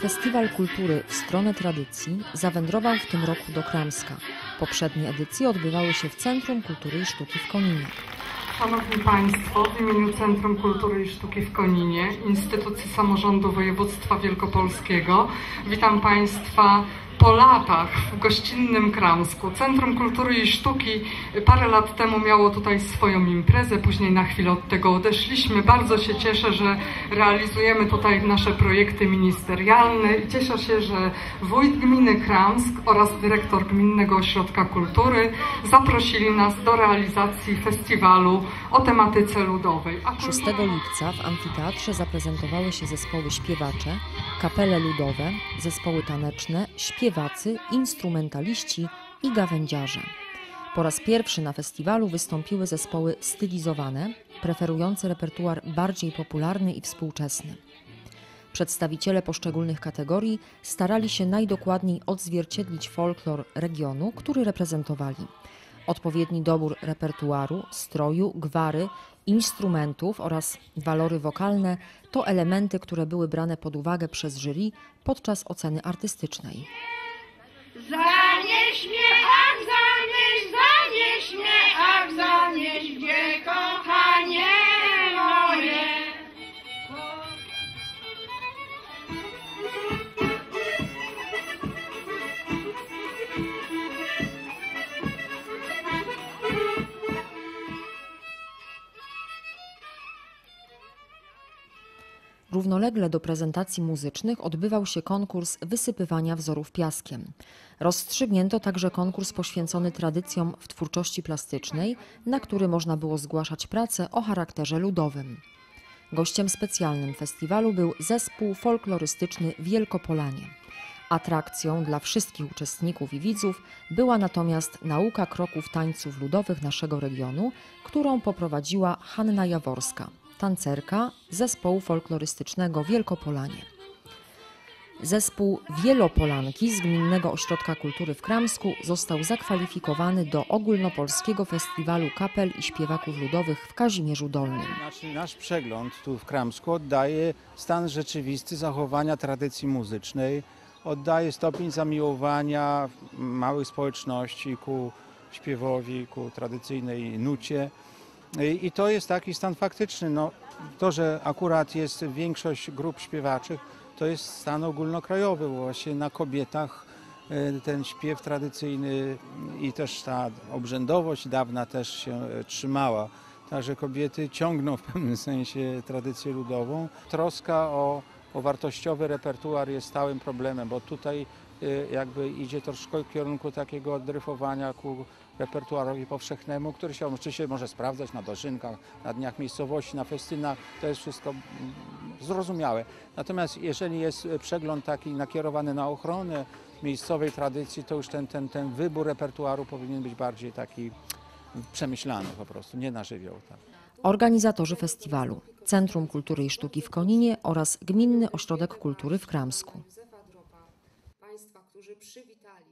Festiwal Kultury w stronę tradycji zawędrował w tym roku do Kramska. Poprzednie edycje odbywały się w Centrum Kultury i Sztuki w Koninie. Szanowni Państwo, w imieniu Centrum Kultury i Sztuki w Koninie, Instytucji Samorządu Województwa Wielkopolskiego, witam Państwa po latach w gościnnym Kramsku. Centrum Kultury i Sztuki parę lat temu miało tutaj swoją imprezę, później na chwilę od tego odeszliśmy. Bardzo się cieszę, że realizujemy tutaj nasze projekty ministerialne i cieszę się, że wójt gminy Kramsk oraz dyrektor Gminnego Ośrodka Kultury zaprosili nas do realizacji festiwalu o tematyce ludowej. A 6 lipca w amfiteatrze zaprezentowały się zespoły śpiewacze, kapele ludowe, zespoły taneczne, śpiewacy, instrumentaliści i gawędziarze. Po raz pierwszy na festiwalu wystąpiły zespoły stylizowane, preferujące repertuar bardziej popularny i współczesny. Przedstawiciele poszczególnych kategorii starali się najdokładniej odzwierciedlić folklor regionu, który reprezentowali. Odpowiedni dobór repertuaru, stroju, gwary, instrumentów oraz walory wokalne to elementy, które były brane pod uwagę przez jury podczas oceny artystycznej. Równolegle do prezentacji muzycznych odbywał się konkurs wysypywania wzorów piaskiem. Rozstrzygnięto także konkurs poświęcony tradycjom w twórczości plastycznej, na który można było zgłaszać prace o charakterze ludowym. Gościem specjalnym festiwalu był zespół folklorystyczny Wielkopolanie. Atrakcją dla wszystkich uczestników i widzów była natomiast nauka kroków tańców ludowych naszego regionu, którą poprowadziła Hanna Jaworska, tancerka zespołu folklorystycznego Wielkopolanie. Zespół Wielopolanki z Gminnego Ośrodka Kultury w Kramsku został zakwalifikowany do ogólnopolskiego festiwalu kapel i śpiewaków ludowych w Kazimierzu Dolnym. Znaczy, nasz przegląd tu w Kramsku oddaje stan rzeczywisty zachowania tradycji muzycznej, oddaje stopień zamiłowania małych społeczności ku śpiewowi, ku tradycyjnej nucie. I to jest taki stan faktyczny. No, to, że akurat jest większość grup śpiewaczych, to jest stan ogólnokrajowy. bo Właśnie na kobietach e, ten śpiew tradycyjny i też ta obrzędowość dawna też się e, trzymała. Także kobiety ciągną w pewnym sensie tradycję ludową. Troska o, o wartościowy repertuar jest stałym problemem, bo tutaj y, jakby idzie troszkę w kierunku takiego dryfowania ku repertuarowi powszechnemu, który się oczywiście może sprawdzać na dożynkach, na dniach miejscowości, na festynach. To jest wszystko mm, zrozumiałe. Natomiast jeżeli jest przegląd taki nakierowany na ochronę miejscowej tradycji, to już ten, ten, ten wybór repertuaru powinien być bardziej taki przemyślany po prostu, nie na żywioł. Tak. Organizatorzy festiwalu Centrum Kultury i Sztuki w Koninie oraz Gminny Ośrodek Kultury w Kramsku. Państwa, którzy przywitali